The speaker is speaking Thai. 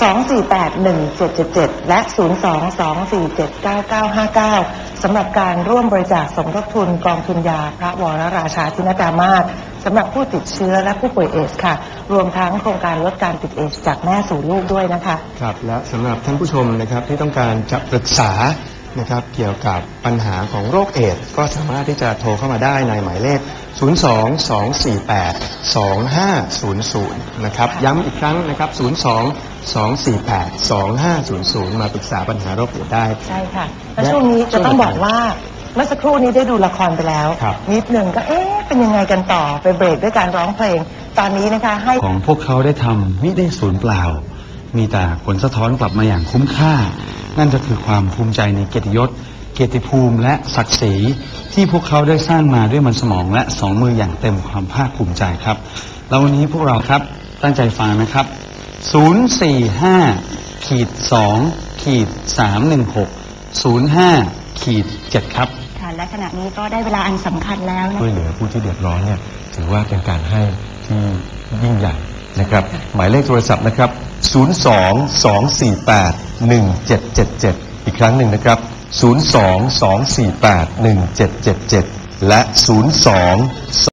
2481777 และ 022479959 สำหรับการร่วมบริจาคสมทบทุนกองทุนยาพระวรราชาธินดามาศสำหรับผู้ติดเชื้อและผู้ป่วยเอสค่ะ รวมทั้งโครงการลดการติดเอสจากแม่สู่ลูกด้วยนะคะ ครับและสำหรับท่านผู้ชมนะครับที่ต้องการจะปรึกษา นะครับเกี่ยวกับปัญหาของโรคเอดส์ก็สามารถที่จะโทรเข้ามาได้ในหมายเลข 02-248-2500 นะครับย้ำอีกครั้งนะครับ 02-248-2500 มาปรึกษาปัญหาโรคเอดส์ได้ ใช่ค่ะ และช่วงนี้จะต้องบอกว่าเมื่อสักครู่นี้ได้ดูละครไปแล้ว ครับ นิดหนึ่งก็เอ๊ะเป็นยังไงกันต่อไปเบรกด้วยการร้องเพลง ตอนนี้นะคะให้ ของพวกเขาได้ทำไม่ได้สูญเปล่า มีแต่ผลสะท้อนกลับมาอย่างคุ้มค่า นั่นก็คือความภูมิใจในเกียรติยศ เกียรติภูมิและศักดิ์ศรีที่พวกเขาได้สร้างมาด้วยมันสมองและสองมืออย่างเต็มความภาคภูมิใจครับ แล้ววันนี้พวกเราครับตั้งใจฟังนะครับ 045ขีด2ขีด316 05ขีด7ครับค่ะและขณะนี้ก็ได้เวลาอันสำคัญแล้วนะช่วยเหลือผู้ที่เดือดร้อนเนี่ยถือว่าเป็นการให้ที่ยิ่งใหญ่ นะครับ หมายเลขโทรศัพท์นะครับ 02-248-1777 อีกครั้งหนึ่งนะครับ 02-248-1777 และ 02